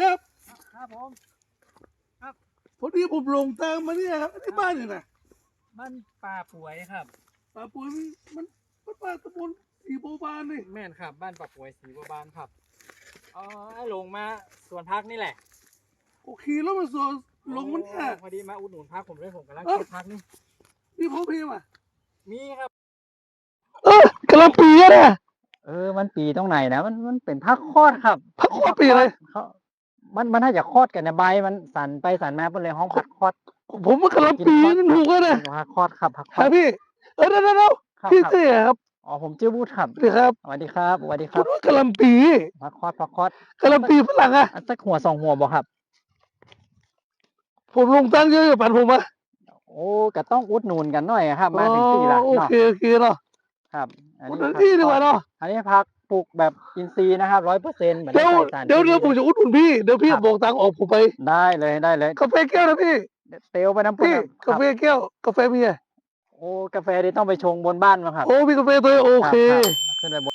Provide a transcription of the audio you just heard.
ครับครับผมพอดีผมหลงทางมาเนี่ยครับที่บ้านเนี่ยนะบ้านป่าป่วยครับป่าปุยมันมันป่าตะบนสีโบบานนี่แม่นครับ บ้านป่าป่วยศรีบัวบานครับเอ๋อไอ้ลงมาสวนพักนี่แหละโอขี่รถมาสวนหลงมันเนี่ยโอ้พอดีมาอุดหนุนพักผมด้วยผมกำลังเอ้าเก็บพักนี่มีพ่อพี่มามีครับ เออกำลังปีอะนะเออ มันปีตรงไหนนะ มันมันเป็นพักคลอดครับ พักคลอดปีอะไรเขา มันมันถ้าจะคลอดกันนะใบมันสั่นไปสั่นมาเป็นเลยห้องพักคลอด ผมมันกำลังปีนั่นถูกแล้วนะพักคลอดครับพักคลคอรัดบพี่ เออเดี๋ยวเดี๋ยวเดี๋ยวครับพี่ครับเต้ครับอ๋อผมชื่อบูธครับพี่ครับสวัสดีครับสวัสดีคคุรัณบว่ากำลังปีพักคลอดพักคลอดกำลังปีฝรั่งอะอันสักหัวสองหัวบ่ครับ ผมลงตังค์เยอะอยู่ปันผมอะโอ้ก็ต้องอุดหนุนกันหน่อยครับ มาถึงที่ละโอเนาะเคโอเคเนาะ ครับอันคนนี้ละพักที่ดีกว่าคลอเนาะอันนี้พักปลูกแบบอินทรีย์นะครับร้อยเปอร์เซ็นต์แบบเดี๋ยวไม่ใส่สารเดี๋ยวเดี๋ยวผมคมีจะอุดหนุนพี่เดี๋ยวพี่ครับบอกตังค์ออกผมไป ได้เลยได้เลยกาแฟแก้วนะพี่เตียวไปน้ำพุพี่ครักาบแฟแก้วกาแฟเมียโอ้กาแฟนี่ต้องไปชงบนบ้านมาครับ โอ้มีกาแฟตัวเองโอเครับครับขึ้นไปบน